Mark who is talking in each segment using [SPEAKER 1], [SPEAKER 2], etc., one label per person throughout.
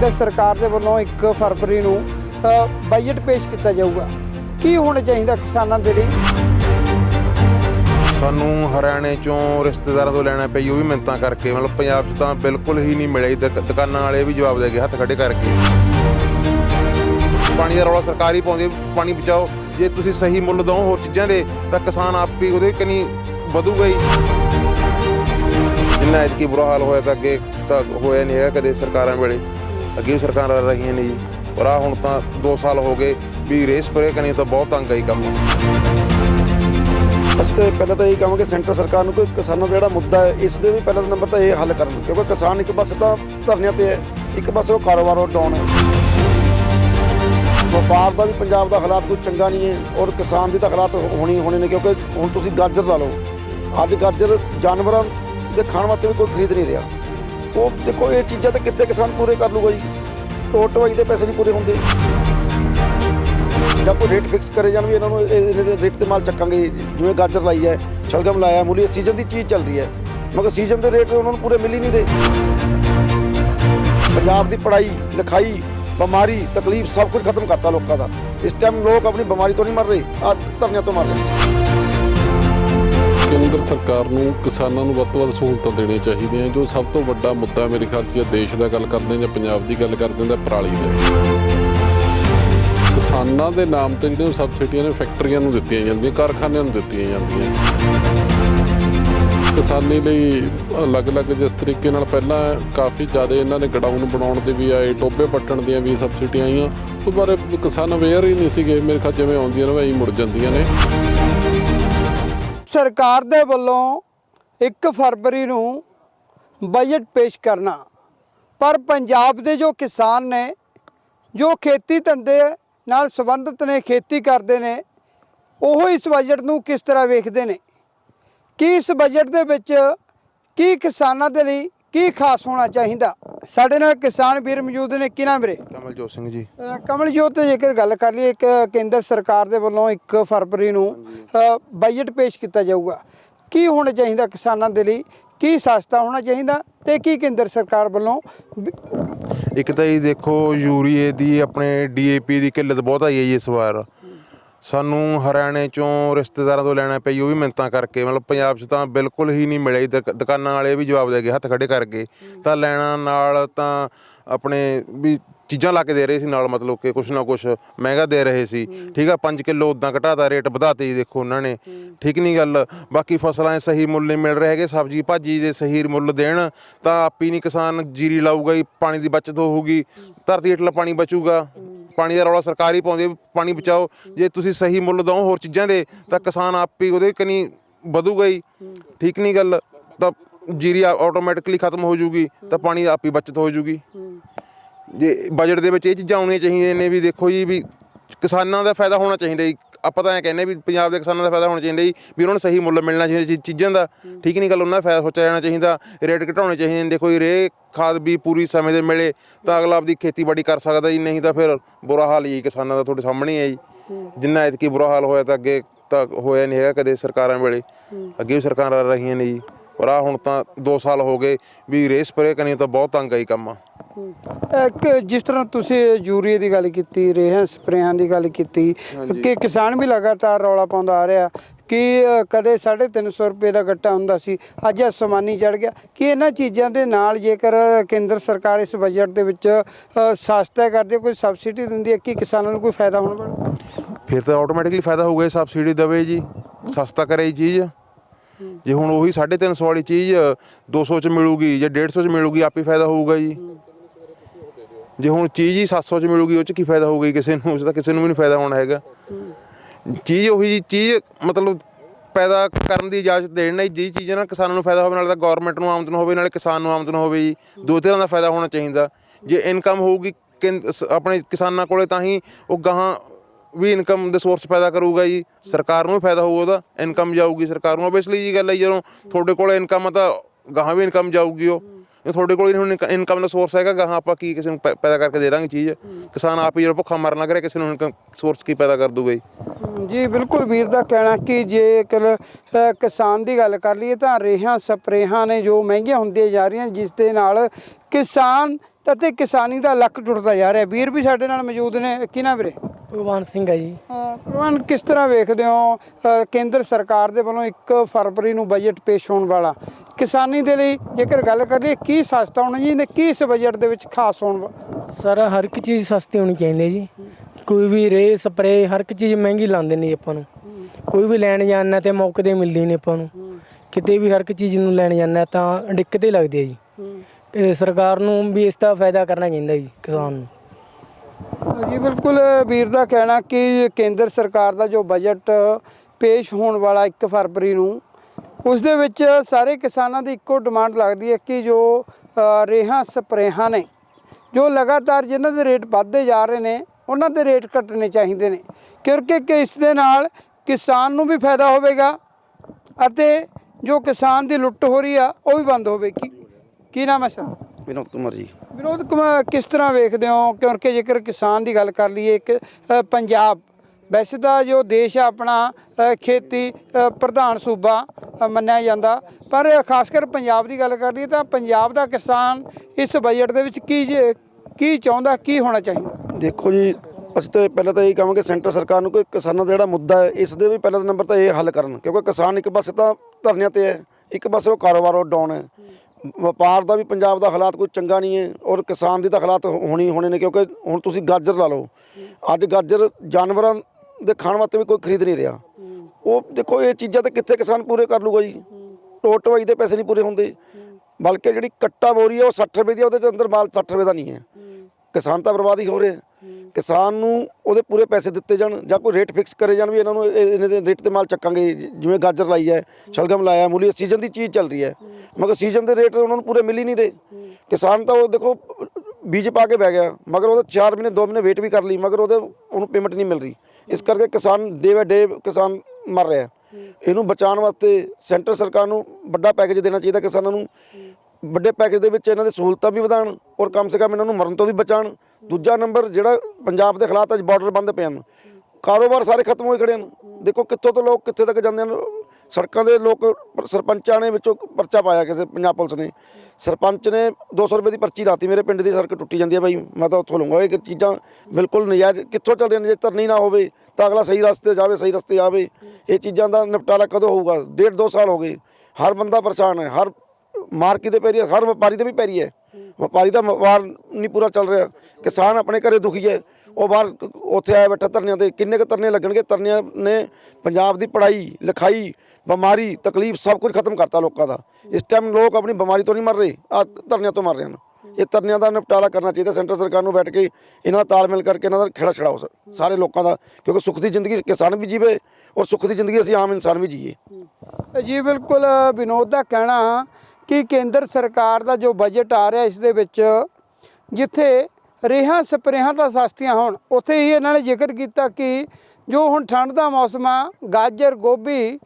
[SPEAKER 1] ਕੇਂਦਰ ਸਰਕਾਰ ਦੇ ਵੱਲੋਂ 1 ਫਰਵਰੀ ਨੂੰ ਬਜਟ ਪੇਸ਼ ਕੀਤਾ ਜਾਊਗਾ। ਕੀ ਹੋਣਾ ਚਾਹੀਦਾ ਕਿਸਾਨਾਂ ਦੇ ਲਈ?
[SPEAKER 2] ਸਾਨੂੰ ਹਰਿਆਣੇ ਚੋਂ ਰਿਸ਼ਤੇਦਾਰਾਂ ਤੋਂ ਲੈਣਾ ਪਈ ਉਹ ਵੀ ਮਿੰਤਾਂ ਕਰਕੇ, ਮਤਲਬ ਪੰਜਾਬ 'ਚ ਤਾਂ ਬਿਲਕੁਲ ਹੀ ਨਹੀਂ ਮਿਲਿਆ ਦੁਕਾਨਾਂ ਵਾਲੇ ਵੀ ਜਵਾਬ ਦੇ ਗਏ, ਹੱਥ ਖੜੇ ਕਰਕੇ। ਪਾਣੀ ਦਾ ਰੌਲਾ ਸਰਕਾਰ ਹੀ ਪਾਉਂਦੀ, ਪਾਣੀ ਬਚਾਓ। ਜੇ ਤੁਸੀਂ ਸਹੀ ਮੁੱਲ ਦਿਓ ਹੋਰ ਚੀਜ਼ਾਂ ਦੇ, ਤਾਂ ਕਿਸਾਨ ਆਪ ਹੀ ਉਹਦੇ ਕਨੀ ਵਧੂਗਾ ਹੀ ਜਿੰਨਾ ਇਤਕੀ ਬੁਰਾ ਹਾਲ ਹੋਇਆ ਤਾਂ ਅੱਗੇ ਤਾਂ ਹੋਇਆ ਨਹੀਂ ਹੈਗਾ ਕਦੇ ਸਰਕਾਰਾਂ ਵੇਲੇ। ਅੱਗੇ ਵੀ ਸਰਕਾਰਾਂ ਰਹੀਆਂ ਨੇ ਜੀ। ਪਰ ਆ ਹੁਣ ਤਾਂ 2 ਸਾਲ ਹੋ ਗਏ ਵੀ ਰੇਸ ਪਰੇ ਕਰਨੀ ਤਾਂ ਬਹੁਤ ਤੰਗ ਆਈ ਕੰਮ।
[SPEAKER 3] ਅਸੀਂ ਤਾਂ ਪਹਿਲਾਂ ਤਾਂ ਇਹ ਕਹਾਂਗੇ ਸੈਂਟਰ ਸਰਕਾਰ ਨੂੰ ਕੋਈ ਕਿਸਾਨਾਂ ਦਾ ਜਿਹੜਾ ਮੁੱਦਾ ਹੈ, ਇਸ ਦੇ ਵੀ ਪਹਿਲਾ ਨੰਬਰ ਤਾਂ ਇਹ ਹੱਲ ਕਰਨ ਕਿਉਂਕਿ ਕਿਸਾਨ ਇੱਕ ਪਾਸੇ ਤਾਂ ਧਰਨਿਆਂ ਤੇ ਹੈ, ਇੱਕ ਪਾਸੇ ਉਹ ਕਾਰੋਬਾਰ ਉਹ ਡਾਊਨ ਹੈ। ਵਪਾਰ ਦਾ ਵੀ ਪੰਜਾਬ ਦਾ ਹਾਲਾਤ ਕੋਈ ਚੰਗਾ ਨਹੀਂ ਹੈ, ਔਰ ਕਿਸਾਨ ਦੀ ਤਾਂ ਹਾਲਾਤ ਹੋਣੀ ਹੋਣੇ ਨੇ, ਕਿਉਂਕਿ ਹੁਣ ਤੁਸੀਂ ਗਾਜਰ ਲਾ ਲਓ। ਅੱਜ ਗਾਜਰ ਜਾਨਵਰਾਂ ਦੇ ਖਾਣ ਵਾਸਤੇ ਵੀ ਕੋਈ ਖਰੀਦ ਨਹੀਂ ਰਿਹਾ। ਉਹ ਦੇਖੋ ਇਹ ਚੀਜ਼ਾਂ ਤਾਂ ਕਿੱਥੇ ਕਿਸਾਨ ਪੂਰੇ ਕਰ ਲੂਗਾ ਜੀ। ਟੋਟਵਾਈ ਦੇ ਪੈਸੇ ਨਹੀਂ ਪੂਰੇ ਹੁੰਦੇ। ਜਾਂ ਕੋਈ ਰੇਟ ਫਿਕਸ ਕਰੇ ਜਾਣ ਵੀ ਇਹਨਾਂ ਨੂੰ, ਇਹ- ਇਹਦੇ ਦੇ ਰੇਟ ਤੇ ਮਾਲ ਚੱਕਾਂਗੇ। ਜਿਵੇਂ ਗਾਜਰ ਲਾਈ ਹੈ, ਸ਼ਲਗਮ ਲਾਇਆ, ਮੂਲੀ ਸੀਜ਼ਨ ਦੀ ਚੀਜ਼ ਚੱਲ ਰਹੀ ਹੈ। ਮਗਰ ਸੀਜ਼ਨ ਦੇ ਰੇਟ ਉਹਨਾਂ ਨੂੰ ਪੂਰੇ ਮਿਲ ਹੀ ਨਹੀਂ ਰਹੇ। ਪੰਜਾਬ ਦੀ ਪੜ੍ਹਾਈ, ਲਿਖਾਈ, ਬਿਮਾਰੀ, ਤਕਲੀਫ ਸਭ ਕੁਝ ਖਤਮ ਕਰਤਾ ਲੋਕਾਂ ਦਾ। ਇਸ ਟਾਈਮ ਲੋਕ ਆਪਣੀ ਬਿਮਾਰੀ ਤੋਂ ਨਹੀਂ ਮਰ ਰਹੇ ਆ ਧਰਨਿਆਂ ਤੋਂ ਮਰ ਰਹੇ।
[SPEAKER 4] ਕੇਂਦਰ ਸਰਕਾਰ ਨੂੰ ਕਿਸਾਨਾਂ ਨੂੰ ਵੱਧ ਤੋਂ ਵੱਧ ਸਹੂਲਤਾਂ ਦੇਣੀਆਂ ਚਾਹੀਦੀਆਂ, ਜੋ ਸਭ ਤੋਂ ਵੱਡਾ ਮੁੱਦਾ ਮੇਰੇ ਖਿਆਲ 'ਚ ਜੇ ਦੇਸ਼ ਦਾ ਗੱਲ ਕਰਦੇ ਜਾਂ ਪੰਜਾਬ ਦੀ ਗੱਲ ਕਰਦੇ ਤਾਂ ਪਰਾਲੀ ਦਾ। ਕਿਸਾਨਾਂ ਦੇ ਨਾਮ ਤੇ ਜਿਹੜੀਆਂ ਸਬਸਿਡੀਆਂ ਨੇ ਫੈਕਟਰੀਆਂ ਨੂੰ ਦਿੱਤੀਆਂ ਜਾਂਦੀਆਂ, ਕਾਰਖਾਨਿਆਂ ਨੂੰ ਦਿੱਤੀਆਂ ਜਾਂਦੀਆਂ। ਕਿਸਾਨੀ ਲਈ ਅਲੱਗ-ਅਲੱਗ ਜਿਸ ਤਰੀਕੇ ਨਾਲ ਪਹਿਲਾਂ ਕਾਫੀ ਜ਼ਿਆਦਾ ਇਹਨਾਂ ਨੇ ਗਡਾਊਨ ਬਣਾਉਣ ਦੇ ਵੀ ਆਏ ਟੋਬੇ ਪੱਟਣ ਦੀਆਂ ਵੀ ਸਬਸਿਡੀਆਂ ਆਈਆਂ, ਉਹ ਬਾਰੇ ਕਿਸਾਨ ਅਵੇਅਰ ਹੀ ਨਹੀਂ ਸੀਗੇ। ਮੇਰੇ ਖਿਆਲ ਜਿਵੇਂ ਆਉਂਦੀਆਂ ਨੇ ਵੈਂ ਮੁੜ ਜਾਂਦੀਆਂ ਨੇ।
[SPEAKER 1] ਸਰਕਾਰ ਦੇ ਵੱਲੋਂ 1 ਫਰਵਰੀ ਨੂੰ ਬਜਟ ਪੇਸ਼ ਕਰਨਾ। ਪਰ ਪੰਜਾਬ ਦੇ ਜੋ ਕਿਸਾਨ ਨੇ, ਜੋ ਖੇਤੀ ਧੰਦੇ ਨਾਲ ਸੰਬੰਧਿਤ ਨੇ, ਖੇਤੀ ਕਰਦੇ ਨੇ, ਉਹ ਇਸ ਬਜਟ ਨੂੰ ਕਿਸ ਤਰ੍ਹਾਂ ਵੇਖਦੇ ਨੇ? ਕੀ ਇਸ ਬਜਟ ਦੇ ਵਿੱਚ ਕੀ ਕਿਸਾਨਾਂ ਦੇ ਲਈ ਕੀ ਖਾਸ ਹੋਣਾ ਚਾਹੀਦਾ? ਸਾਡੇ ਨਾਲ ਕਿਸਾਨ ਵੀਰ ਮੌਜੂਦ ਨੇ। ਕਿਹਨਾਂ ਵੀਰੇ?
[SPEAKER 2] ਕਮਲਜੋਤ ਸਿੰਘ ਜੀ।
[SPEAKER 1] ਕਮਲਜੋਤ ਜੇਕਰ ਗੱਲ ਕਰ ਲਈਏ ਇੱਕ ਕੇਂਦਰ ਸਰਕਾਰ ਦੇ ਵੱਲੋਂ 1 ਫਰਵਰੀ ਨੂੰ ਬਜਟ ਪੇਸ਼ ਕੀਤਾ ਜਾਊਗਾ। ਕੀ ਹੋਣਾ ਚਾਹੀਦਾ ਕਿਸਾਨਾਂ ਦੇ ਲਈ? ਕੀ ਸਸਤਾ ਹੋਣਾ ਚਾਹੀਦਾ? ਤੇ ਕੀ ਕੇਂਦਰ ਸਰਕਾਰ ਵੱਲੋਂ
[SPEAKER 2] ਇੱਕ ਤਾਂ ਇਹ ਦੇਖੋ ਯੂਰੀਏ ਦੀ ਆਪਣੇ ਡੀਏਪੀ ਦੀ ਕਿੱਲਤ ਬਹੁਤ ਆਈ ਹੈ ਜੀ ਇਸ ਵਾਰ। ਸਾਨੂੰ ਹਰਿਆਣੇ ਚੋਂ ਰਿਸ਼ਤੇਦਾਰਾਂ ਤੋਂ ਲੈਣਾ ਪਈ ਉਹ ਵੀ ਮਿੰਤਾਂ ਕਰਕੇ ਮਤਲਬ ਪੰਜਾਬ 'ਚ ਤਾਂ ਬਿਲਕੁਲ ਹੀ ਨਹੀਂ ਮਿਲਿਆ ਜੀ। ਦੁਕ- ਦੁਕਾਨਾਂ ਵਾਲੇ ਵੀ ਜਵਾਬ ਦੇ ਗਏ ਹੱਥ ਖੜੇ ਕਰਕੇ। ਤਾਂ ਲੈਣਾ ਨਾਲ ਤਾਂ ਆਪਣੇ ਵੀ ਚੀਜ਼ਾਂ ਲਾ ਕੇ ਦੇ ਰਹੇ ਸੀ ਨਾਲ ਮਤਲਬ ਕਿ ਕੁਛ ਨਾ ਕੁਛ ਮਹਿੰਗਾ ਦੇ ਰਹੇ ਸੀ। ਠੀਕ ਆ 5 ਕਿਲੋ ਉਦਾਂ ਘਟਾਤਾ ਰੇਟ ਵਧਾਤੇ ਜੀ ਦੇਖੋ ਉਹਨਾਂ ਨੇ। ਠੀਕ ਨਹੀਂ ਗੱਲ ਬਾਕੀ ਫਸਲਾਂ ਦੇ ਸਹੀ ਮੁੱਲ ਨਹੀਂ ਮਿਲ ਰਹੇ ਹੈਗੇ। ਸਬਜ਼ੀ ਭਾਜੀ ਦੇ ਸਹੀ ਮੁੱਲ ਦੇਣ ਤਾਂ ਆਪੀ ਨਹੀਂ ਕਿਸਾਨ ਜੀਰੀ ਲਾਊਗਾ ਜੀ ਪਾਣੀ ਦੀ ਬਚਤ ਹੋਊਗੀ ਧਰਤੀ ਹੇਠਲਾ ਪਾਣੀ ਬਚੂਗਾ। ਪਾਣੀ ਦਾ ਰੌਲਾ ਸਰਕਾਰ ਹੀ ਪਾਉਂਦੀ ਹੈ ਵੀ ਪਾਣੀ ਬਚਾਓ। ਜੇ ਤੁਸੀਂ ਸਹੀ ਮੁੱਲ ਦਿਓ ਹੋਰ ਚੀਜ਼ਾਂ ਦੇ, ਤਾਂ ਕਿਸਾਨ ਆਪ ਹੀ ਉਹਦੇ ਕਨੀ ਵਧੂਗਾ ਹੀ। ਠੀਕ ਨਹੀਂ ਗੱਲ, ਤਾਂ ਜੀਰੀ ਆਟੋਮੈਟਿਕਲੀ ਖਤਮ ਹੋ ਜੂਗੀ, ਤਾਂ ਪਾਣੀ ਆਪ ਹੀ ਬਚਤ ਹੋ ਜੂਗੀ। ਜੇ ਬਜਟ ਦੇ ਵਿੱਚ ਇਹ ਚੀਜ਼ਾਂ ਆਉਣੀਆਂ ਚਾਹੀਦੀਆਂ ਨੇ ਵੀ ਦੇਖੋ ਜੀ ਵੀ ਕਿਸਾਨਾਂ ਦਾ ਫਾਇਦਾ ਹੋਣਾ ਚਾਹੀਦਾ ਜੀ। ਆਪਾਂ ਤਾਂ ਐਂ ਕਹਿੰਦੇ ਵੀ ਪੰਜਾਬ ਦੇ ਕਿਸਾਨਾਂ ਦਾ ਫਾਇਦਾ ਹੋਣਾ ਚਾਹੀਦਾ ਜੀ, ਵੀ ਉਹਨਾਂ ਨੂੰ ਸਹੀ ਮੁੱਲ ਮਿਲਣਾ ਚਾਹੀਦਾ ਚੀ- ਚੀਜ਼ਾਂ ਦਾ। ਠੀਕ ਨਹੀਂ ਗੱਲ, ਉਹਨਾਂ ਦਾ ਫਾਇਦਾ ਸੋਚਿਆ ਜਾਣਾ ਚਾਹੀਦਾ, ਰੇਟ ਘਟਾਉਣੇ ਚਾਹੀਦੇ ਨੇ। ਦੇਖੋ ਜੀ, ਰੇ ਖਾਦ ਵੀ ਪੂਰੀ ਸਮੇਂ ਦੇ ਮਿਲੇ, ਤਾਂ ਅਗਲਾ ਆਪਦੀ ਖੇਤੀਬਾੜੀ ਕਰ ਸਕਦਾ ਜੀ, ਨਹੀਂ ਤਾਂ ਫਿਰ ਬੁਰਾ ਹਾਲ ਹੀ ਕਿਸਾਨਾਂ ਦਾ ਤੁਹਾਡੇ ਸਾਹਮਣੇ ਹੈ ਜੀ। ਜਿੰਨਾ ਇਤਕੀ ਬੁਰਾ ਹਾਲ ਹੋਇਆ ਤਾਂ ਅੱਗੇ ਤਾਂ ਹੋਇਆ ਨਹੀਂ ਹੈਗਾ ਕਦੇ ਸਰਕਾਰਾਂ ਵੇਲੇ। ਅੱਗੇ ਵੀ ਸਰਕਾਰਾਂ ਰਹੀਆਂ ਨੇ ਜੀ, ਪਰ ਆ ਹੁਣ ਤਾਂ 2 ਸਾਲ ਹੋ ਗਏ, ਵੀ ਰੇਸ ਪਰੇ ਕਰਨੀ ਤਾਂ ਬਹੁਤ ਤੰਗ ਆਈ ਕੰਮ।
[SPEAKER 1] ਆ ਕਿ ਜਿਸ ਤਰ੍ਹਾਂ ਤੁਸੀਂ ਯੂਰੀਏ ਦੀ ਗੱਲ ਕੀਤੀ ਰੇਹਾਂ ਸਪਰੇਆਂ ਦੀ ਗੱਲ ਕੀਤੀ ਕਿ ਕਿਸਾਨ ਵੀ ਲਗਾਤਾਰ ਰੌਲਾ ਪਾਉਂਦਾ ਆ ਰਿਹਾ ਕਿ ਕਦੇ 350 ਰੁਪਏ ਦਾ ਗੱਟਾ ਹੁੰਦਾ ਸੀ ਅੱਜ ਅਸਮਾਨੀ ਚੜ ਗਿਆ। ਕਿ ਇਹਨਾਂ ਚੀਜ਼ਾਂ ਦੇ ਨਾਲ ਜੇਕਰ ਕੇਂਦਰ ਸਰਕਾਰ ਇਸ ਬਜਟ ਦੇ ਵਿੱਚ ਸਸਤਾ ਕਰਦੀ ਹੈ ਕੋਈ ਸਬਸਿਡੀ ਦਿੰਦੀ ਹੈ ਕਿ ਕਿਸਾਨਾਂ ਨੂੰ ਕੋਈ ਫਾਇਦਾ ਹੋਣ ਵਾਲਾ?
[SPEAKER 2] ਫਿਰ ਤਾਂ ਆਟੋਮੈਟਿਕਲੀ ਫਾਇਦਾ ਹੋਊਗਾ ਇਹ ਸਬਸਿਡੀ ਦਵੇ ਜੀ ਸਸਤਾ ਕਰੇ ਇਹ ਚੀਜ਼। ਜੇ ਹੁਣ ਉਹੀ 350 ਵਾਲੀ ਚੀਜ਼ 200 ਚ ਮਿਲੂਗੀ ਜਾਂ 150 ਚ ਮਿਲੂਗੀ ਆਪੇ ਫਾਇਦਾ ਹੋਊਗਾ ਜੀ। ਜੇ ਹੁਣ ਚੀਜ਼ ਹੀ 700 ਚ ਮਿਲੂਗੀ ਉਹ ਚ ਕੀ ਫਾਇਦਾ ਹੋਊਗਾ ਕਿਸੇ ਨੂੰ? ਉਸ ਦਾ ਕਿਸੇ ਨੂੰ ਵੀ ਨਹੀਂ ਫਾਇਦਾ ਹੋਣਾ ਹੈਗਾ। ਚੀਜ਼ ਉਹੀ ਜੀ ਚੀਜ਼ ਮਤਲਬ ਪੈਦਾ ਕਰਨ ਦੀ ਇਜਾਜ਼ਤ ਦੇਣ ਨਾਲ ਜੀ ਚੀਜ਼ਾਂ ਨਾਲ ਕਿਸਾਨਾਂ ਨੂੰ ਫਾਇਦਾ ਹੋਵੇ ਨਾਲੇ ਤਾਂ ਗਵਰਨਮੈਂਟ ਨੂੰ ਆਮਦਨ ਹੋਵੇ ਨਾਲੇ ਕਿਸਾਨ ਨੂੰ ਆਮਦਨ ਹੋਵੇ ਜੀ। ਦੋ ਤਰ੍ਹਾਂ ਦਾ ਫਾਇਦਾ ਹੋਣਾ ਚਾਹੀਦਾ। ਜੇ ਇਨਕਮ ਹੋਊਗੀ ਕਿਨ- ਆਪਣੇ ਕਿਸਾਨਾਂ ਕੋਲੇ ਤਾਂ ਹੀ ਉਹ ਗਾਹਾਂ ਵੀ ਇਨਕਮ ਦੇ ਸੋਰਸ ਪੈਦਾ ਕਰੂਗਾ ਜੀ। ਸਰਕਾਰ ਨੂੰ ਵੀ ਫਾਇਦਾ ਹੋਊ ਉਹਦਾ ਇਨਕਮ ਜਾਊਗੀ ਸਰਕਾਰ ਨੂੰ। ਓਬਵੀਅਸਲੀ ਜੀ ਗੱਲ ਹੈ ਜੀ, ਜਦੋਂ ਤੁਹਾਡੇ ਕੋਲ ਇਨਕਮ ਆ ਤਾਂ ਗਾਹਾਂ ਵੀ ਇਨਕਮ ਜਾਊਗੀ ਉਹ। ਜੇ ਤੁਹਾਡੇ ਕੋਲ ਹੀ ਹੁਣ ਇਨਕਮ ਦਾ ਸੋਰਸ ਹੈਗਾ ਗਾਹਾਂ ਆਪਾਂ ਕੀ ਕਿਸੇ ਨੂੰ ਪੈਦਾ ਕਰਕੇ ਦੇ ਦਾਂਗੇ ਚੀਜ਼। ਕਿਸਾਨ ਆਪ ਹੀ ਜਦੋਂ ਭੁੱਖਾ ਮਰਨ ਲੱਗ ਰਿਹਾ ਕਿਸੇ ਨੂੰ ਇਨਕਮ ਸੋਰਸ ਕੀ ਪੈਦਾ ਕਰ ਦੂਗਾ ਜੀ?
[SPEAKER 1] ਜੀ ਬਿਲਕੁਲ ਵੀਰ ਦਾ ਕਹਿਣਾ ਕਿ ਜੇਕਰ ਕਿਸਾਨ ਦੀ ਗੱਲ ਕਰ ਲਈਏ ਤਾਂ ਰੇਹਾਂ ਸਪਰੇਹਾਂ ਨੇ ਜੋ ਮਹਿੰਗੀਆਂ ਹੁੰਦੀਆਂ ਜਾ ਰਹੀਆਂ ਜਿਸ ਦੇ ਨਾਲ ਕਿਸਾਨ ਤਾਂ ਤੇ ਕਿਸਾਨੀ ਦਾ ਲੱਕ ਟੁੱਟਦਾ ਜਾ ਰਿਹਾ। ਵੀਰ ਵੀ ਸਾਡੇ ਨਾਲ ਮੌਜੂਦ ਨੇ ਕੀ ਨਾ ਵੀਰੇ?
[SPEAKER 5] ਭਗਵਾਨ ਸਿੰਘ ਹੈ ਜੀ।
[SPEAKER 1] ਪ੍ਰਵਾਨ ਕਿਸ ਤਰ੍ਹਾਂ ਵੇਖਦੇ ਹੋ ਅ, ਕੇਂਦਰ ਸਰਕਾਰ ਦੇ ਵੱਲੋਂ 1 ਫਰਵਰੀ ਨੂੰ ਬਜਟ ਪੇਸ਼ ਹੋਣ ਵਾਲਾ? ਕਿਸਾਨੀ ਦੇ ਲਈ ਜੇਕਰ ਗੱਲ ਕਰੀਏ ਕੀ ਸਸਤਾ ਹੋਣਾ ਜੀ ਨੇ ਕੀ ਇਸ ਬਜਟ ਦੇ ਵਿੱਚ ਖਾਸ ਹੋਣ ਵਾ-
[SPEAKER 5] ਸਰ ਹਰ ਇੱਕ ਚੀਜ਼ ਸਸਤੀ ਹੋਣੀ ਚਾਹੀਦੀ ਹੈ ਜੀ। ਕੋਈ ਵੀ ਰੇ ਸਪਰੇ ਹਰ ਇੱਕ ਚੀਜ਼ ਮਹਿੰਗੀ ਲਾਉਂਦੇ ਨੇ ਜੀ ਆਪਾਂ ਨੂੰ। ਕੋਈ ਵੀ ਲੈਣ ਜਾਣਾ ਤੇ ਮੌਕੇ ਤੇ ਮਿਲਦੀ ਨਹੀਂ ਆਪਾਂ ਨੂੰ। ਕਿਤੇ ਵੀ ਹਰ ਇੱਕ ਚੀਜ਼ ਨੂੰ ਲੈਣ ਜਾਣਾ ਤਾਂ ਦਿੱਕਤ ਹੀ ਲੱਗਦੀ ਹੈ ਜੀ। ਤੇ ਸਰਕਾਰ ਨੂੰ ਵੀ ਇਸ ਦਾ ਫਾਇਦਾ ਕਰਨਾ ਚਾਹੀਦਾ ਜੀ ਕਿਸਾਨ ਨੂੰ।
[SPEAKER 1] ਜੀ ਬਿਲਕੁਲ, ਵੀਰ ਦਾ ਕਹਿਣਾ ਕਿ ਕੇਂਦਰ ਸਰਕਾਰ ਦਾ ਜੋ ਬਜਟ ਪੇਸ਼ ਹੋਣ ਵਾਲਾ 1 ਫਰਵਰੀ ਨੂੰ, ਉਸ ਦੇ ਵਿੱਚ ਸਾਰੇ ਕਿਸਾਨਾਂ ਦੀ ਇੱਕੋ ਡਿਮਾਂਡ ਲੱਗਦੀ ਹੈ ਕਿ ਜੋ ਰੇਹਾਂ ਸਪਰੇਹਾਂ ਨੇ, ਜੋ ਲਗਾਤਾਰ ਜਿਨ੍ਹਾਂ ਦੇ ਰੇਟ ਵੱਧਦੇ ਜਾ ਰਹੇ ਨੇ, ਉਹਨਾਂ ਦੇ ਰੇਟ ਘਟਣੇ ਚਾਹੀਦੇ ਨੇ। ਕਿਉਂਕਿ ਕਿ ਇਸ ਦੇ ਨਾਲ ਕਿਸਾਨ ਨੂੰ ਵੀ ਫਾਇਦਾ ਹੋਵੇਗਾ ਅਤੇ ਜੋ ਕਿਸਾਨ ਦੀ ਲੁੱਟ ਹੋ ਰਹੀ ਆ, ਉਹ ਵੀ ਬੰਦ ਹੋਵੇਗੀ। ਕੀ ਨਾਮ ਹੈ ਸਰ?
[SPEAKER 3] ਵਿਨੋਦ ਕੁਮਾਰ ਜੀ।
[SPEAKER 1] ਵਿਨੋਦ ਕੁਮਾਰ, ਕਿਸ ਤਰ੍ਹਾਂ ਵੇਖਦੇ ਹੋ? ਕਿਉਂਕਿ ਜੇਕਰ ਕਿਸਾਨ ਦੀ ਗੱਲ ਕਰ ਲਈਏ, ਇੱਕ ਪੰਜਾਬ। ਵੈਸੇ ਤਾਂ ਜੋ ਦੇਸ਼ ਆ ਆਪਣਾ ਖੇਤੀ ਪ੍ਰਧਾਨ ਸੂਬਾ ਮੰਨਿਆ ਜਾਂਦਾ। ਪਰ ਖਾਸ ਕਰ ਪੰਜਾਬ ਦੀ ਗੱਲ ਕਰ ਲਈਏ ਤਾਂ ਪੰਜਾਬ ਦਾ ਕਿਸਾਨ ਇਸ ਬਜਟ ਦੇ ਵਿੱਚ ਕੀ ਜੇ- ਕੀ ਚਾਹੁੰਦਾ, ਕੀ ਹੋਣਾ ਚਾਹੀਦਾ?
[SPEAKER 3] ਦੇਖੋ ਜੀ, ਅਸੀਂ ਤਾਂ ਪਹਿਲਾਂ ਤਾਂ ਇਹ ਕਹਾਂਗੇ, ਸੈਂਟਰ ਸਰਕਾਰ ਨੂੰ ਕੋਈ ਕਿਸਾਨਾਂ ਦਾ ਜਿਹੜਾ ਮੁੱਦਾ ਹੈ, ਇਸ ਦੇ ਵੀ ਪਹਿਲਾ ਨੰਬਰ ਤਾਂ ਇਹ ਹੱਲ ਕਰਨ। ਕਿਉਂਕਿ ਕਿਸਾਨ ਇੱਕ ਪਾਸੇ ਤਾਂ ਧਰਨਿਆਂ ਤੇ ਹੈ, ਇੱਕ ਪਾਸੇ ਉਹ ਕਾਰੋਬਾਰ ਉਹ ਡਾਊਨ ਹੈ। ਵਪਾਰ ਦਾ ਵੀ ਪੰਜਾਬ ਦਾ ਹਾਲਾਤ ਕੋਈ ਚੰਗਾ ਨਹੀਂ ਹੈ ਔਰ ਕਿਸਾਨ ਦੀ ਤਾਂ ਹਾਲਾਤ ਹੋਣੀ ਹੋਣੇ ਨੇ ਕਿਉਂਕਿ ਹੁਣ ਤੁਸੀਂ ਗਾਜਰ ਲਾ ਲਓ। ਅੱਜ ਗਾਜਰ ਜਾਨਵਰਾਂ ਦੇ ਖਾਣ ਵਾਸਤੇ ਵੀ ਕੋਈ ਖਰੀਦ ਨਹੀਂ ਰਿਹਾ। ਉਹ ਦੇਖੋ ਇਹ ਚੀਜ਼ਾਂ ਤਾਂ ਕਿੱਥੇ ਕਿਸਾਨ ਪੂਰੇ ਕਰ ਲੂਗਾ ਜੀ। ਟੋਟ ਵਾਈ ਦੇ ਪੈਸੇ ਨਹੀਂ ਪੂਰੇ ਹੁੰਦੇ। ਬਲਕਿ ਜਿਹੜੀ ਕੱਟਾ ਬੋਰੀ ਹੈ ਉਹ 60 ਰੁਪਏ ਦੀ ਉਹਦੇ ਚ ਅੰਦਰ ਮਾਲ 60 ਰੁਪਏ ਦਾ ਨਹੀਂ ਹੈ। ਕਿਸਾਨ ਤਾਂ ਬਰਬਾਦ ਹੀ ਹੋ ਰਿਹਾ। ਕਿਸਾਨ ਨੂੰ ਉਹਦੇ ਪੂਰੇ ਪੈਸੇ ਦਿੱਤੇ ਜਾਣ ਜਾਂ ਕੋਈ ਰੇਟ ਫਿਕਸ ਕਰੇ ਜਾਣ ਵੀ ਇਹਨਾਂ ਨੂੰ, ਇਹ- ਇਹਨਾਂ ਦੇ ਰੇਟ ਤੇ ਮਾਲ ਚੱਕਾਂਗੇ, ਜਿਵੇਂ ਗਾਜਰ ਲਾਈ ਹੈ, ਸ਼ਲਗਮ ਲਾਇਆ, ਮੂਲੀ ਸੀਜ਼ਨ ਦੀ ਚੀਜ਼ ਚੱਲ ਰਹੀ ਹੈ। ਮਗਰ ਸੀਜ਼ਨ ਦੇ ਰੇਟ ਉਹਨਾਂ ਨੂੰ ਪੂਰੇ ਮਿਲ ਹੀ ਨਹੀਂ ਰਹੇ। ਕਿਸਾਨ ਤਾਂ ਉਹ ਦੇਖੋ, ਬੀਜ ਪਾ ਕੇ ਬਹਿ ਗਿਆ, ਮਗਰ ਉਹਦੇ 4 ਮਹੀਨੇ 2 ਮਹੀਨੇ ਵੇਟ ਵੀ ਕਰ ਲਈ, ਮਗਰ ਉਹਦੇ, ਉਹਨੂੰ ਪੇਮੈਂਟ ਨਹੀਂ ਮਿਲ ਰਹੀ। ਇਸ ਕਰਕੇ ਕਿਸਾਨ ਡੇ ਬਾਏ ਡੇ ਕਿਸਾਨ ਮਰ ਰਿਹਾ। ਇਹਨੂੰ ਬਚਾਉਣ ਵਾਸਤੇ ਸੈਂਟਰ ਸਰਕਾਰ ਨੂੰ ਵੱਡਾ ਪੈਕੇਜ ਦੇਣਾ ਚਾਹੀਦਾ ਕਿਸਾਨਾਂ ਨੂੰ। ਵੱਡੇ ਪੈਕੇਜ ਦੇ ਵਿੱਚ ਇਹਨਾਂ ਦੇ ਸਹੂਲਤਾਂ ਵੀ ਵਧਾਉਣ ਔਰ ਕਮ ਸੇ ਕਮ ਇਹਨਾਂ ਨੂੰ ਮਰਨ ਤੋਂ ਵੀ ਬਚਾਉਣ। ਦੂਜਾ ਨੰਬਰ ਜਿਹੜਾ ਪੰਜਾਬ ਦੇ ਹਾਲਾਤ ਅੱਜ ਬਾਰਡਰ ਬੰਦ ਪਏ ਹਨ। ਕਾਰੋਬਾਰ ਸਾਰੇ ਖਤਮ ਹੋਏ ਖੜੇ ਹਨ। ਦੇਖੋ ਕਿੱਥੋਂ ਤੋਂ ਲੋਕ ਕਿੱਥੇ ਤੱਕ ਜਾਂਦੇ ਹਨ। ਸੜਕਾਂ ਦੇ ਲੋਕ ਪਰ- ਸਰਪੰਚਾਂ ਨੇ ਵਿੱਚੋਂ ਪਰਚਾ ਪਾਇਆ ਕਿਸੇ ਪੰਜਾਬ ਪੁਲਿਸ ਨੇ। ਸਰਪੰਚ ਨੇ 200 ਰੁਪਏ ਦੀ ਪਰਚੀ ਲਾਤੀ। ਮੇਰੇ ਪਿੰਡ ਦੀ ਸੜਕ ਟੁੱਟੀ ਜਾਂਦੀ ਹੈ ਬਾਈ ਮੈਂ ਤਾਂ ਉੱਥੋਂ ਲਊਂਗਾ। ਇਹ ਚੀਜ਼ਾਂ ਬਿਲਕੁਲ ਨਜਾਇਜ਼ ਕਿੱਥੋਂ ਚੱਲਦੀਆਂ ਰਹੀਆਂ ਨੇ? ਜੇ ਧਰਨੀ ਨਾ ਹੋਵੇ ਤਾਂ ਅਗਲਾ ਸਹੀ ਰਸਤੇ ਜਾਵੇ, ਸਹੀ ਰਸਤੇ ਆਵੇ। ਇਹ ਚੀਜ਼ਾਂ ਦਾ ਨਿਪਟਾਰਾ ਕਦੋਂ ਹੋਊਗਾ? ਡੇਢ ਦੋ ਸਾਲ ਹੋ ਗਏ। ਹਰ ਬੰਦਾ ਪਰੇਸ਼ਾਨ ਹੈ। ਹਰ ਮਾਰਕੀ ਦੇ ਪੈਰੀ ਹੈ, ਹਰ ਵਪਾਰੀ ਦੇ ਵੀ ਪੈਰੀ ਹੈ ਵਪਾਰੀ ਦਾ ਵਪਾਰ ਨਹੀਂ ਪੂਰਾ ਚੱਲ ਰਿਹਾ। ਕਿਸਾਨ ਆਪਣੇ ਘਰੇ ਦੁਖੀ ਹੈ। ਉਹ ਬਾਹਰ ਉੱਥੇ ਆਇਆ ਬੈਠਾ ਧਰਨਿਆਂ ਤੇ। ਕਿੰਨੇ ਕੁ ਧਰਨੇ ਲੱਗਣਗੇ? ਧਰਨਿਆਂ ਨੇ ਪੰਜਾਬ ਦੀ ਪੜ੍ਹਾਈ ਲਿਖਾਈ ਬਿਮਾਰੀ ਤਕਲੀਫ ਸਭ ਕੁਝ ਖਤਮ ਕਰਤਾ ਲੋਕਾਂ ਦਾ। ਇਸ ਟਾਈਮ ਲੋਕ ਆਪਣੀ ਬਿਮਾਰੀ ਤੋਂ ਨਹੀਂ ਮਰ ਰਹੇ। ਆ ਧਰਨਿਆਂ ਤੋਂ ਮਰ ਰਹੇ ਹਨ। ਇਹ ਤਰਨਿਆਂ ਦਾ ਨਿਪਟਾਰਾ ਕਰਨਾ ਚਾਹੀਦਾ। ਸੈਂਟਰ ਸਰਕਾਰ ਨੂੰ ਬੈਠ ਕੇ ਇਹਨਾਂ ਦਾ ਤਾਲਮੇਲ ਕਰਕੇ ਇਹਨਾਂ ਦਾ ਖੇੜਾ ਛੜਾਓ ਸਾਰੇ ਲੋਕਾਂ ਦਾ। ਕਿਉਂਕਿ ਸੁੱਖ ਦੀ ਜ਼ਿੰਦਗੀ ਕਿਸਾਨ ਵੀ ਜੀਵੇ ਔਰ ਸੁੱਖ ਦੀ ਜ਼ਿੰਦਗੀ ਅਸੀਂ ਆਮ ਇਨਸਾਨ ਵੀ ਜੀਏ।
[SPEAKER 1] ਜੀ ਬਿਲਕੁਲ ਵਿਨੋਦ ਦਾ ਕਹਿਣਾ ਕਿ ਕੇਂਦਰ ਸਰਕਾਰ ਦਾ ਜੋ ਬਜਟ ਆ ਰਿਹਾ ਇਸ ਦੇ ਵਿੱਚ, ਜਿੱਥੇ ਰੇਹਾਂ, ਸਪਰੇਹਾਂ ਤਾਂ ਸਸਤੀਆਂ ਹੋਣ, ਉੱਥੇ ਹੀ ਇਹਨਾਂ ਨੇ ਜ਼ਿਕਰ ਕੀਤਾ ਕਿ ਜੋ ਹੁਣ ਠੰਡ ਦਾ ਮੌਸਮ ਆ, ਗਾਜਰ, ਗੋਭੀ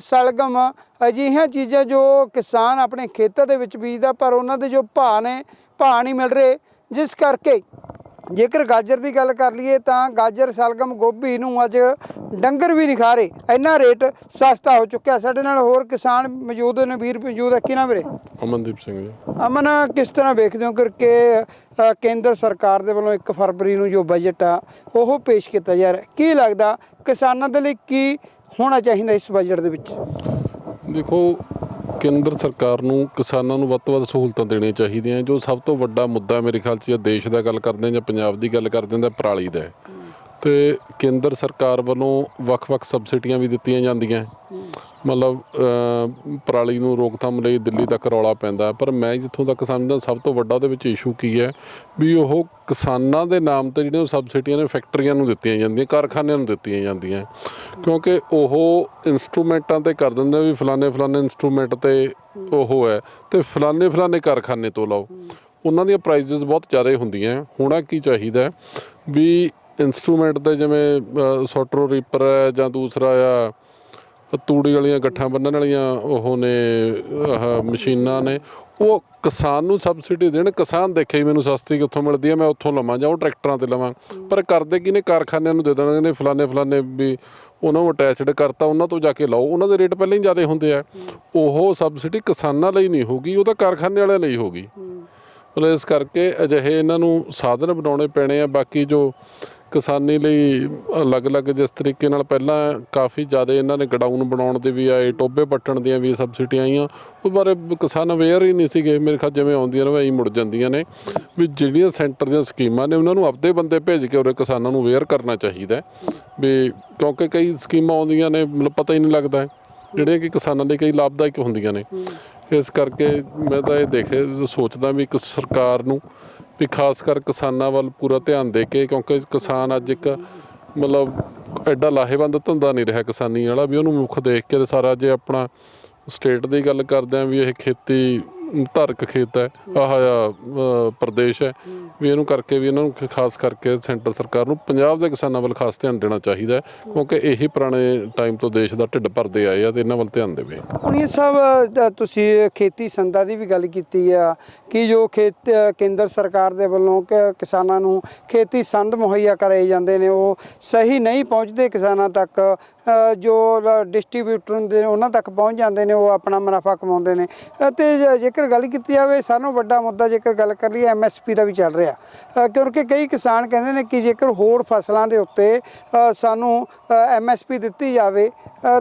[SPEAKER 1] ਸਲਗਮ, ਅਜਿਹੀਆਂ ਚੀਜ਼ਾਂ ਜੋ ਕਿਸਾਨ ਆਪਣੇ ਖੇਤਾਂ ਦੇ ਵਿੱਚ ਬੀਜਦਾ, ਪਰ ਉਹਨਾਂ ਦੇ ਜੋ ਭਾਅ ਨੇ, ਭਾਅ ਨਹੀਂ ਮਿਲ ਰਹੇ, ਜਿਸ ਕਰਕੇ ਜੇਕਰ ਗਾਜਰ ਦੀ ਗੱਲ ਕਰ ਲਈਏ ਤਾਂ ਗਾਜਰ ਸਲਗਮ ਗੋਭੀ ਨੂੰ ਅੱਜ ਡੰਗਰ ਵੀ ਨਹੀਂ ਖਾ ਰਹੇ। ਇੰਨਾ ਰੇਟ ਸਸਤਾ ਹੋ ਚੁੱਕਿਆ। ਸਾਡੇ ਨਾਲ ਹੋਰ ਕਿਸਾਨ ਮੌਜੂਦ ਨੇ। ਵੀਰ ਮੌਜੂਦ ਹੈ। ਕਿਹਨਾਂ ਵੀਰੇ?
[SPEAKER 4] ਅਮਨਦੀਪ ਸਿੰਘ ਜੀ।
[SPEAKER 1] ਅਮਨ ਕਿਸ ਤਰ੍ਹਾਂ ਵੇਖਦੇ ਹੋ? ਕਰਕੇ ਕੇਂਦਰ ਸਰਕਾਰ ਦੇ ਵੱਲੋਂ 1 ਫਰਵਰੀ ਨੂੰ ਜੋ ਬਜਟ ਆ ਉਹ ਪੇਸ਼ ਕੀਤਾ ਜਾ ਰਿਹਾ। ਕੀ ਲੱਗਦਾ ਕਿਸਾਨਾਂ ਦੇ ਲਈ ਕੀ ਹੋਣਾ ਚਾਹੀਦਾ ਇਸ ਬਜਟ ਦੇ ਵਿੱਚ?
[SPEAKER 4] ਦੇਖੋ ਕੇਂਦਰ ਸਰਕਾਰ ਨੂੰ ਕਿਸਾਨਾਂ ਨੂੰ ਵੱਧ ਤੋਂ ਵੱਧ ਸਹੂਲਤਾਂ ਦੇਣੀਆਂ ਚਾਹੀਦੀਆਂ, ਜੋ ਸਭ ਤੋਂ ਵੱਡਾ ਮੁੱਦਾ ਮੇਰੇ ਖਿਆਲ 'ਚ ਜੇ ਦੇਸ਼ ਦਾ ਗੱਲ ਕਰਦੇ ਹਾਂ ਜਾਂ ਪੰਜਾਬ ਦੀ ਗੱਲ ਕਰਦੇ ਹਾਂ, ਤਾਂ ਪਰਾਲੀ ਦਾ ਹੈ। ਤੇ ਕੇਂਦਰ ਸਰਕਾਰ ਵੱਲੋਂ ਵੱਖ-ਵੱਖ ਸਬਸਿਡੀਆਂ ਵੀ ਦਿੱਤੀਆਂ ਜਾਂਦੀਆਂ। ਮਤਲਬ ਪਰਾਲੀ ਨੂੰ ਰੋਕਥਾਮ ਲਈ ਦਿੱਲੀ ਤੱਕ ਰੌਲਾ ਪੈਂਦਾ ਪਰ ਮੈਂ ਜਿੱਥੋਂ ਤੱਕ ਸਮਝਦਾ ਸਭ ਤੋਂ ਵੱਡਾ ਉਹਦੇ ਵਿੱਚ ਇਸ਼ੂ ਕੀ ਹੈ ਵੀ ਉਹ ਕਿਸਾਨਾਂ ਦੇ ਨਾਮ ਤੇ ਜਿਹੜੀਆਂ ਉਹ ਸਬਸਿਡੀਆਂ ਨੇ ਫੈਕਟਰੀਆਂ ਨੂੰ ਦਿੱਤੀਆਂ ਜਾਂਦੀਆਂ, ਕਾਰਖਾਨਿਆਂ ਨੂੰ ਦਿੱਤੀਆਂ ਜਾਂਦੀਆਂ। ਕਿਉਂਕਿ ਉਹ ਇਨਸਟਰੂਮੈਂਟਾਂ ਤੇ ਕਰ ਦਿੰਦੇ ਵੀ ਫਲਾਣੇ ਫਲਾਣੇ ਇਨਸਟਰੂਮੈਂਟ ਤੇ ਉਹ ਹੈ ਤੇ ਫਲਾਣੇ ਫਲਾਣੇ ਕਾਰਖਾਨੇ ਤੋਂ ਲਾਓ। ਉਹਨਾਂ ਦੀਆਂ ਪ੍ਰਾਈਸਿਸ ਬਹੁਤ ਜ਼ਿਆਦਾ ਹੁੰਦੀਆਂ ਹੋਣਾ ਕੀ ਚਾਹੀਦਾ ਵੀ ਇਨਸਟਰੂਮੈਂਟ ਤੇ ਜਿਵੇਂ ਸੋਟਰੋ ਰੀਪਰ ਹੈ ਜਾਂ ਦੂਸਰਾ ਆ ਤੂੜੀ ਵਾਲੀਆਂ ਗੱਠਾਂ ਬੰਨਣ ਵਾਲੀਆਂ ਉਹ ਨੇ, ਆਹ ਮਸ਼ੀਨਾਂ ਨੇ। ਉਹ ਕਿਸਾਨ ਨੂੰ ਸਬਸਿਡੀ ਦੇਣ। ਕਿਸਾਨ ਦੇਖੇ ਮੈਨੂੰ ਸਸਤੀ ਕਿੱਥੋਂ ਮਿਲਦੀ ਹੈ ਮੈਂ ਉੱਥੋਂ ਲਵਾਂ ਜਾਂ ਉਹ ਟਰੈਕਟਰਾਂ ਤੇ ਲਵਾਂ। ਪਰ ਕਰਦੇ ਕੀ ਨੇ? ਕਾਰਖਾਨਿਆਂ ਨੂੰ ਦੇ ਦੇਣਗੇ ਨੇ ਫਲਾਣੇ ਫਲਾਣੇ ਵੀ ਉਹਨਾਂ ਨੂੰ ਅਟੈਚਡ ਕਰਤਾ, ਉਹਨਾਂ ਤੋਂ ਜਾ ਕੇ ਲਾਓ। ਉਹਨਾਂ ਦੇ ਰੇਟ ਪਹਿਲਾਂ ਹੀ ਜ਼ਿਆਦਾ ਹੁੰਦੇ ਆ। ਉਹ ਸਬਸਿਡੀ ਕਿਸਾਨਾਂ ਲਈ ਨਹੀਂ ਹੋਗੀ ਉਹ ਤਾਂ ਕਾਰਖਾਨੇ ਵਾਲਿਆਂ ਲਈ ਹੋਗੀ ਮਤਲਬ ਇਸ ਕਰਕੇ ਅਜਿਹੇ ਇਹਨਾਂ ਨੂੰ ਸਾਧਨ ਬਣਾਉਣੇ ਪੈਣੇ ਆ। ਬਾਕੀ ਜੋ ਕਿਸਾਨੀ ਲਈ ਅਲੱਗ-ਅਲੱਗ ਜਿਸ ਤਰੀਕੇ ਨਾਲ ਪਹਿਲਾਂ ਕਾਫੀ ਜ਼ਿਆਦਾ ਇਹਨਾਂ ਨੇ ਗਡਾਊਨ ਬਣਾਉਣ ਦੇ ਵੀ ਆਏ ਟੋਬੇ ਪੱਟਣ ਦੀਆਂ ਵੀ ਸਬਸਿਡੀਆਂ ਆਈਆਂ, ਉਹ ਬਾਰੇ ਕਿਸਾਨ ਅਵੇਅਰ ਹੀ ਨਹੀਂ ਸੀਗੇ। ਮੇਰੇ ਖਿਆਲ ਜਿਵੇਂ ਆਉਂਦੀਆਂ ਨੇ ਐਂ ਮੁੜ ਜਾਂਦੀਆਂ ਨੇ। ਵੀ ਜਿਹੜੀਆਂ ਸੈਂਟਰ ਦੀਆਂ ਸਕੀਮਾਂ ਨੇ, ਉਹਨਾਂ ਨੂੰ ਆਪਦੇ ਬੰਦੇ ਭੇਜ ਕੇ ਉਹਰੇ ਕਿਸਾਨਾਂ ਨੂੰ ਅਵੇਅਰ ਕਰਨਾ ਚਾਹੀਦਾ ਵੀ ਕਿਉਂਕਿ ਕਈ ਸਕੀਮਾਂ ਆਉਂਦੀਆਂ ਨੇ ਮਤਲਬ ਪਤਾ ਹੀ ਨਹੀਂ ਲੱਗਦਾ ਜਿਹੜੀਆਂ ਕਿ ਕਿਸਾਨਾਂ ਲਈ ਕਈ ਲਾਭਦਾਇਕ ਹੁੰਦੀਆਂ ਨੇ। ਇਸ ਕਰਕੇ ਮੈਂ ਤਾਂ ਇਹ ਦੇਖੇ, ਸੋਚਦਾ ਵੀ ਇੱਕ ਸਰਕਾਰ ਨੂੰ ਵੀ ਖਾਸ ਕਰ ਕਿਸਾਨਾਂ ਵੱਲ ਪੂਰਾ ਧਿਆਨ ਦੇ ਕੇ, ਕਿਉਂਕਿ ਕਿਸਾਨ ਅੱਜ ਇੱਕ ਮਤਲਬ ਐਡਾ ਲਾਹੇਵੰਦ ਧੰਦਾ ਨਹੀਂ ਰਿਹਾ ਕਿਸਾਨੀ ਵਾਲਾ, ਵੀ ਉਹਨੂੰ ਮੁੱਖ ਦੇਖ ਕੇ ਤੇ ਸਾਰਾ ਜੇ ਆਪਣਾ ਸਟੇਟ ਦੀ ਗੱਲ ਕਰਦੇ ਆਂ ਵੀ ਇਹ ਖੇਤੀ ਧਾਰਕ ਖੇਤ ਹੈ ਆਹ ਆ, ਪ੍ਰਦੇਸ਼ ਹੈ। ਵੀ ਇਹਨੂੰ ਕਰਕੇ ਵੀ ਇਹਨਾਂ ਨੂੰ ਖਾਸ ਕਰਕੇ ਸੈਂਟਰ ਸਰਕਾਰ ਨੂੰ ਪੰਜਾਬ ਦੇ ਕਿਸਾਨਾਂ ਵੱਲ ਖਾਸ ਧਿਆਨ ਦੇਣਾ ਚਾਹੀਦਾ ਹੈ ਕਿਉਂਕਿ ਇਹੀ ਪੁਰਾਣੇ ਟਾਈਮ ਤੋਂ ਦੇਸ਼ ਦਾ ਢਿੱਡ ਭਰਦੇ ਆਏ ਆ ਤੇ ਇਹਨਾਂ ਵੱਲ ਧਿਆਨ ਦੇਵੇ।
[SPEAKER 1] ਹੁਣ ਇਹ ਤੁਸੀਂ ਖੇਤੀ ਸੰਦਾਂ ਦੀ ਵੀ ਗੱਲ ਕੀਤੀ ਆ ਕਿ ਜੋ ਖੇਤ ਕੇਂਦਰ ਸਰਕਾਰ ਦੇ ਵੱਲੋਂ ਕਿਸਾਨਾਂ ਨੂੰ ਖੇਤੀ ਸੰਦ ਮੁਹੱਈਆ ਕਰਾਏ ਜਾਂਦੇ ਨੇ ਉਹ ਸਹੀ ਨਹੀਂ ਪਹੁੰਚਦੇ ਕਿਸਾਨਾਂ ਤੱਕ ਜੋ ਡਿਸਟ੍ਰੀਬਿਊਟਰ ਹੁੰਦੇ ਨੇ ਉਹਨਾਂ ਤੱਕ ਪਹੁੰਚ ਜਾਂਦੇ ਨੇ ਉਹ ਆਪਣਾ ਮੁਨਾਫਾ ਕਮਾਉਂਦੇ ਨੇ। ਅਤੇ ਜੇਕਰ ਗੱਲ ਕੀਤੀ ਜਾਵੇ ਸਾਨੂੰ ਵੱਡਾ ਮੁੱਦਾ ਜੇਕਰ ਗੱਲ ਕਰ ਲਈਏ ਐਮਐਸਪੀ ਦਾ ਵੀ ਚੱਲ ਰਿਹਾ। ਕਿਉਂਕਿ ਕਈ ਕਿਸਾਨ ਕਹਿੰਦੇ ਨੇ ਕਿ ਜੇਕਰ ਹੋਰ ਫਸਲਾਂ ਦੇ ਉੱਤੇ ਅ, ਸਾਨੂੰ ਐਮਐਸਪੀ ਦਿੱਤੀ ਜਾਵੇ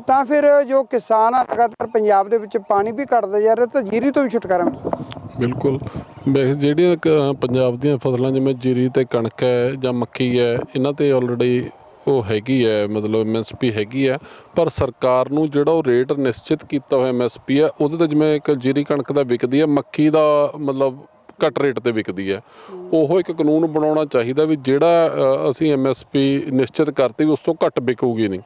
[SPEAKER 1] ਤਾਂ ਫਿਰ ਜੋ ਕਿਸਾਨ ਆ ਲਗਾਤਾਰ ਪੰਜਾਬ ਦੇ ਵਿੱਚ ਪਾਣੀ ਵੀ ਘਟਦਾ ਜਾ ਰਿਹਾ ਤਾਂ ਜੀਰੀ ਤੋਂ ਵੀ ਛੁਟਕਾਰਾ
[SPEAKER 4] ਬਿਲਕੁਲ। ਵੈਸੇ ਜਿਹੜੀਆਂ ਪੰਜਾਬ ਦੀਆਂ ਫਸਲਾਂ ਜਿਵੇਂ ਜੀਰੀ ਤੇ ਕਣਕ ਹੈ ਜਾਂ ਮੱਕੀ ਹੈ ਇਹਨਾਂ ਤੇ ਆਲਰੇਡੀ ਉਹ ਹੈਗੀ ਹੈ ਮਤਲਬ ਐਮਐਸਪੀ ਹੈਗੀ ਹੈ ਪਰ ਸਰਕਾਰ ਨੂੰ ਜਿਹੜਾ ਉਹ ਰੇਟ ਨਿਸ਼ਚਿਤ ਕੀਤਾ ਹੋਇਆ ਐਮਐਸਪੀ ਹੈ ਉਹਦੇ ਤੇ ਜਿਵੇਂ ਇੱਕ ਜੀਰੀ ਕਣਕ ਦਾ ਵਿਕਦੀ ਹੈ ਮੱਕੀ ਦਾ ਮਤਲਬ ਘੱਟ ਰੇਟ ਤੇ ਵਿਕਦੀ ਹੈ। ਉਹ ਇੱਕ ਕਾਨੂੰਨ ਬਣਾਉਣਾ ਚਾਹੀਦਾ ਵੀ ਜਿਹੜਾ ਅ, ਅਸੀਂ ਐਮਐਸਪੀ ਨਿਸ਼ਚਿਤ ਕਰਤੀ ਵੀ ਉਸ ਤੋਂ ਘੱਟ ਵਿਕੂਗੀ ਨਹੀਂ।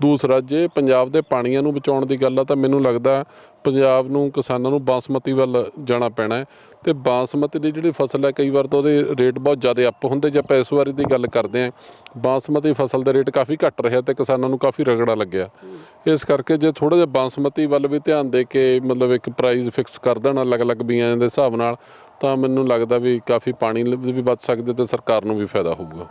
[SPEAKER 4] ਦੂਸਰਾ ਜੇ ਪੰਜਾਬ ਦੇ ਪਾਣੀਆਂ ਨੂੰ ਬਚਾਉਣ ਦੀ ਗੱਲ ਆ ਤਾਂ ਮੈਨੂੰ ਲੱਗਦਾ ਪੰਜਾਬ ਨੂੰ ਕਿਸਾਨਾਂ ਨੂੰ ਬਾਸਮਤੀ ਵੱਲ ਜਾਣਾ ਪੈਣਾ ਹੈ ਤੇ ਬਾਸਮਤੀ ਦੀ ਜਿਹੜੀ ਫਸਲ ਹੈ, ਕਈ ਵਾਰ ਤਾਂ ਉਹਦੇ ਰੇਟ ਬਹੁਤ ਜ਼ਿਆਦਾ ਅਪ ਹੁੰਦੇ ਜੇ ਆਪਾਂ ਇਸ ਵਾਰੀ ਦੀ ਗੱਲ ਕਰਦੇ ਆਂ ਬਾਸਮਤੀ ਫਸਲ ਦਾ ਰੇਟ ਕਾਫੀ ਘੱਟ ਰਿਹਾ ਤੇ ਕਿਸਾਨਾਂ ਨੂੰ ਕਾਫੀ ਰਗੜਾ ਲੱਗਿਆ। ਇਸ ਕਰਕੇ ਜੇ ਥੋੜਾ ਜਿਹਾ ਬਾਸਮਤੀ ਵੱਲ ਵੀ ਧਿਆਨ ਦੇ ਕੇ ਮਤਲਬ ਇੱਕ ਪ੍ਰਾਈਸ ਫਿਕਸ ਕਰ ਦੇਣ ਅਲੱਗ-ਅਲੱਗ ਬੀਆਂ ਦੇ ਹਿਸਾਬ ਨਾਲ, ਤਾਂ ਮੈਨੂੰ ਲੱਗਦਾ ਵੀ ਕਾਫੀ ਪਾਣੀ ਵੀ ਬਚ ਸਕਦੇ ਤੇ ਸਰਕਾਰ ਨੂੰ ਵੀ ਫਾਇਦਾ ਹੋਊਗਾ।